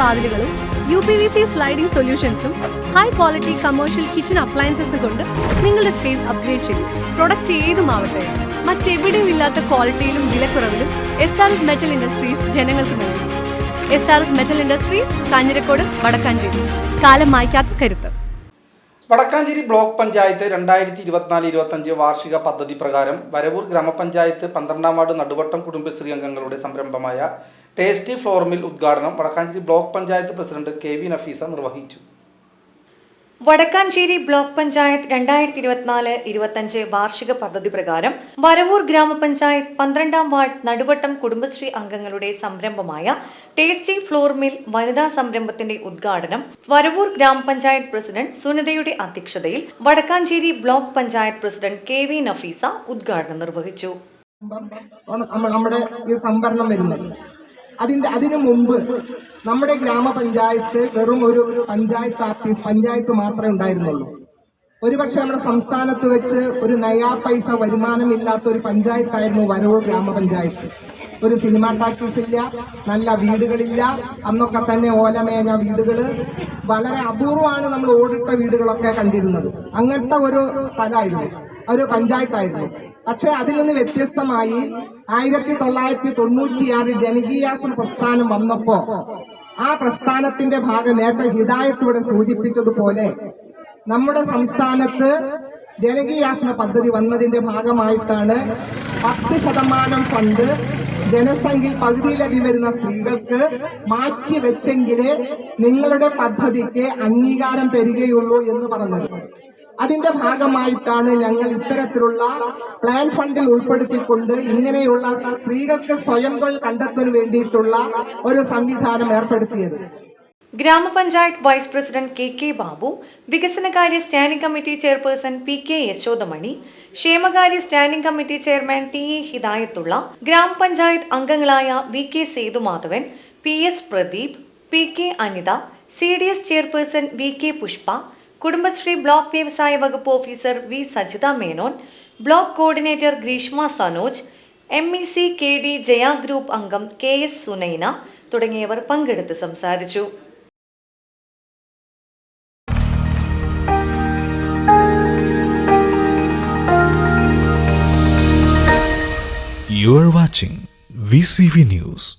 വാതിലുകളും U P V C sliding സൊല്യൂഷൻസും high quality commercial kitchen അപ്ലയൻസസും കൊണ്ട് നിങ്ങളുടെ സ്പേസ് അപ്ഗ്രേഡ് ചെയ്യും പ്രൊഡക്റ്റ് ഏതുമാവട്ടെ മറ്റെവിടെയും ഇല്ലാത്ത ക്വാളിറ്റിയിലും വിലക്കുറവിലും S R S metal industries ജനങ്ങൾക്ക് നൽകും. S R S metal industries Kanjirakode Vadakkanchery. കാലം മായ്ക്കാത്ത കരുത്ത്. വടക്കാഞ്ചേരി ബ്ലോക്ക് പഞ്ചായത്ത് രണ്ടായിരത്തി ഇരുപത്തിനാല് ഇരുപത്തഞ്ച് വാർഷിക പദ്ധതി പ്രകാരം വരവൂർ ഗ്രാമപഞ്ചായത്ത് പന്ത്രണ്ടാം വാർഡ് നടുവട്ടം കുടുംബശ്രീ അംഗങ്ങളുടെ സംരംഭമായ ടേസ്റ്റി ഫ്ലോർ മിൽ ഉദ്ഘാടനം Vadakkanchery block panchayat president K V Nafeesa നിർവഹിച്ചു. വടക്കാഞ്ചേരി ബ്ലോക്ക് പഞ്ചായത്ത് രണ്ടായിരത്തി ഇരുപത്തിനാല് ഇരുപത്തഞ്ച് വാർഷിക പദ്ധതി പ്രകാരം വരവൂർ ഗ്രാമപഞ്ചായത്ത് പന്ത്രണ്ടാം വാർഡ് നടുവട്ടം കുടുംബശ്രീ അംഗങ്ങളുടെ സംരംഭമായ ടേസ്റ്റി ഫ്ലോർ മിൽ വനിതാ സംരംഭത്തിന്റെ ഉദ്ഘാടനം വരവൂർ ഗ്രാമപഞ്ചായത്ത് പ്രസിഡന്റ് സുനിതയുടെ അധ്യക്ഷതയിൽ Vadakkanchery block panchayat president K V Nafeesa ഉദ്ഘാടനം നിർവഹിച്ചു. നമ്മുടെ ഈ സംഭരണം വരുന്നത്. അതിന്റെ അതിനു മുമ്പ് നമ്മുടെ ഗ്രാമപഞ്ചായത്ത് വെറും ഒരു പഞ്ചായത്ത് ആഫീസ് പഞ്ചായത്ത് മാത്രമേ ഉണ്ടായിരുന്നുള്ളൂ. ഒരുപക്ഷെ നമ്മുടെ സംസ്ഥാനത്ത് വെച്ച് ഒരു നയാ പൈസ വരുമാനമില്ലാത്ത ഒരു പഞ്ചായത്തായിരുന്നു വരവൂർ ഗ്രാമപഞ്ചായത്ത്. ഒരു സിനിമ ടാക്കീസ് ഇല്ല നല്ല വീടുകളില്ല അന്നൊക്കെ തന്നെ ഓലമേഞ്ഞ വീടുകൾ വളരെ അപൂർവമാണ് നമ്മൾ ഓടിട്ട വീടുകളൊക്കെ കണ്ടിരുന്നത്. അങ്ങനത്തെ ഒരു സ്ഥലമായിരുന്നു ഒരു പഞ്ചായത്തായിരുന്നു. പക്ഷെ അതിൽ നിന്ന് വ്യത്യസ്തമായി ആയിരത്തി തൊള്ളായിരത്തി തൊണ്ണൂറ്റിയാറിൽ ജനകീയാസന പ്രസ്ഥാനം വന്നപ്പോ ആ പ്രസ്ഥാനത്തിന്റെ ഭാഗം നേരത്തെ ഹിതായത്തോടെ സൂചിപ്പിച്ചതുപോലെ നമ്മുടെ സംസ്ഥാനത്ത് ജനകീയാസന പദ്ധതി വന്നതിന്റെ ഭാഗമായിട്ടാണ് പത്ത് ശതമാനം ഫണ്ട് ജനസംഖ്യയിൽ പകുതിയിലധികം വരുന്ന സ്ത്രീകൾക്ക് മാറ്റി വെച്ചെങ്കിലേ നിങ്ങളുടെ പദ്ധതിക്ക് അംഗീകാരം തരികയുള്ളൂ എന്ന് പറഞ്ഞത്. അതിന്റെ ഭാഗമായിട്ടാണ് ഞങ്ങൾ ഇത്തരത്തിലുള്ള പ്ലാൻ ഫണ്ടിൽ ഉൾപ്പെടുത്തിക്കൊണ്ട് ഇങ്ങനെയുള്ള സ്ത്രീകൾക്ക് സ്വയം തൊഴിൽ കണ്ടെത്താൻ വേണ്ടിയിട്ടുള്ള ഒരു സംവിധാനം ഏർപ്പെടുത്തിയത്. ഗ്രാമപഞ്ചായത്ത് vice president K K Babu വികസനകാര്യ standing committee chairperson P K Yashodamani ക്ഷേമകാര്യ standing committee chairman T A Hidayathulla ഗ്രാമപഞ്ചായത്ത് അംഗങ്ങളായ V K Sethumadhavan P S Pradeep P K Anitha C D S chairperson V K Pushpa Kudumbashree block വ്യവസായ വകുപ്പ് officer V Sajitha Menon block coordinator Greeshma Sanoj M E C K D Jaya group അംഗം K S Sunaina തുടങ്ങിയവർ പങ്കെടുത്ത് സംസാരിച്ചു You watching VCV News.